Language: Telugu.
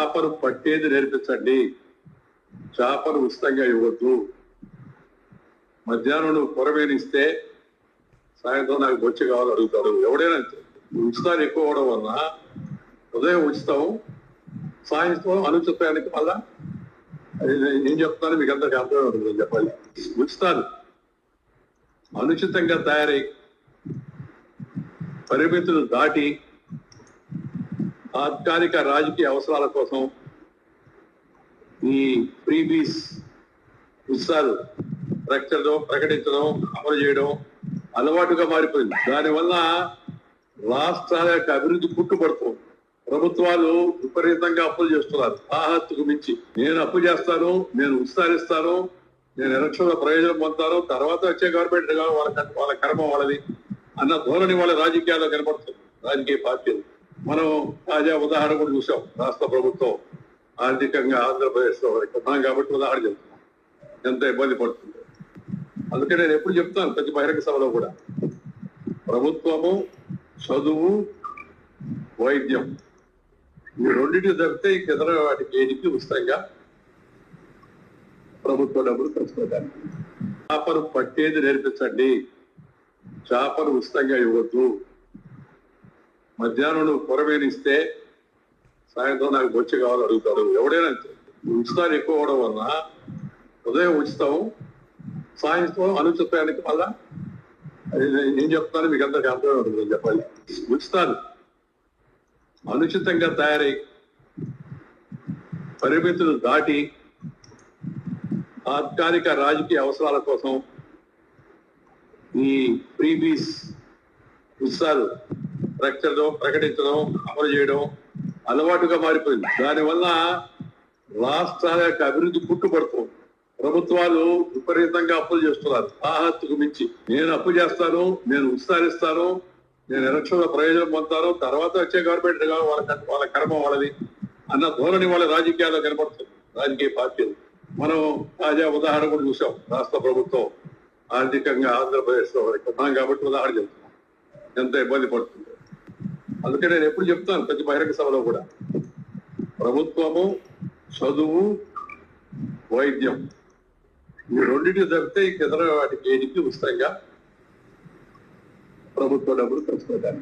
చేపను పట్టేది నేర్పించండి. చేపను ఉచితంగా ఇవ్వద్దు. మధ్యాహ్నం నువ్వు కొరవేనిస్తే సాయంత్రం నాకు బొచ్చి కావాలి అడుగుతాడు. ఎవడైనా ఉచితాలు ఎక్కువ అవడం వలన ఉదయం ఉచితం సాయంత్రం అనుచితానికి మళ్ళా నేను చెప్తాను మీకు అంత అర్థం అవుతుంది చెప్పాలి. ఉచితాలు అనుచితంగా తయారై పరిమితులు దాటి తాత్కాలిక రాజకీయ అవసరాల కోసం ఈ ప్రీబీస్ ఉత్సాలు ప్రకటించడం ప్రకటించడం అమలు చేయడం అలవాటుగా మారిపోయింది. దానివల్ల రాష్ట్రాల యొక్క అభివృద్ధి పుట్టుపడుతుంది ప్రభుత్వాలు విపరీతంగా అప్పులు చేస్తున్నారు. ఆహత్తుకు మించి నేను అప్పు చేస్తాను నేను ఉత్సాహిస్తాను నేను ఎలక్షన్ల ప్రయోజనం పొందుతాను తర్వాత వచ్చే గవర్నమెంట్ వాళ్ళ వాళ్ళ కర్మ వాళ్ళది అన్న ధోరణి వాళ్ళ రాజకీయాల్లో కనపడుతుంది. రాజకీయ పార్టీలు. మనం తాజా ఉదాహరణ కూడా చూసాం. రాష్ట్ర ప్రభుత్వం ఆర్థికంగా ఆంధ్రప్రదేశ్లో లో కాబట్టి ఉదాహరణ చెప్తున్నాం. ఎంత ఇబ్బంది పడుతుంది. అందుకే నేను ఎప్పుడు చెప్తాను ప్రతి బహిరంగ సభలో కూడా. ప్రభుత్వము చదువు వైద్యం. ఈ రెండింటి తప్పితే ఇంక ఇతర వాటికి ఏదికి ఉచితంగా ప్రభుత్వ డబ్బులు ఖర్చు చేపను పట్టేది నేర్పించండి. చేపను ఉచితంగా ఇవ్వద్దు. మధ్యాహ్నం నువ్వు కొరవేనిస్తే సాయంత్రం నాకు బొచ్చి కావాలి అడుగుతాడు ఎవడైనా ఉచితాలు ఎక్కువ అవడం వలన ఉదయం ఉచితం సాయంత్రం అనుచితానికి మళ్ళా అది నేను చెప్తాను మీకు అందరికి అర్థం ఉంటుంది చెప్పాలి. ఉచితాలు అనుచితంగా తయారై పరిమితులు దాటి తాత్కాలిక రాజకీయ అవసరాల కోసం ఈ ప్రీబీస్ ఉత్సాలు ప్రకటించడం ప్రకటించడం అమలు చేయడం అలవాటుగా మారిపోయింది. దానివల్ల రాష్ట్రాల యొక్క అభివృద్ధి పుట్టుపడుతుంది ప్రభుత్వాలు విపరీతంగా అప్పులు చేస్తున్నారు. ఆహత్తుకు మించి. నేను అప్పు చేస్తాను నేను ఉత్సాహిస్తాను నేను ఎలక్షన్ల ప్రయోజనం పొందుతాను తర్వాత వచ్చే గవర్నమెంట్ వాళ్ళ వాళ్ళ కర్మ వాళ్ళది అన్న ధోరణి వాళ్ళ రాజకీయాల్లో కనబడుతుంది రాజకీయ పార్టీలు. మనం తాజా ఉదాహరణ కూడా చూసాం రాష్ట్ర ప్రభుత్వం ఆర్థికంగా ఆంధ్రప్రదేశ్లో ఉన్నాం కాబట్టి ఉదాహరణ చెప్తున్నాం. ఎంత ఇబ్బంది పడుతుంది? అందుకే నేను ఎప్పుడు చెప్తాను ప్రతి బహిరంగ సభలో కూడా. ప్రభుత్వము చదువు వైద్యం. ఈ రెండింటి తప్పితే ఇంక ఇతర వాటికి ఏడికి ఉచితంగా ప్రభుత్వ డబ్బులు ఖర్చు పెట్టాలి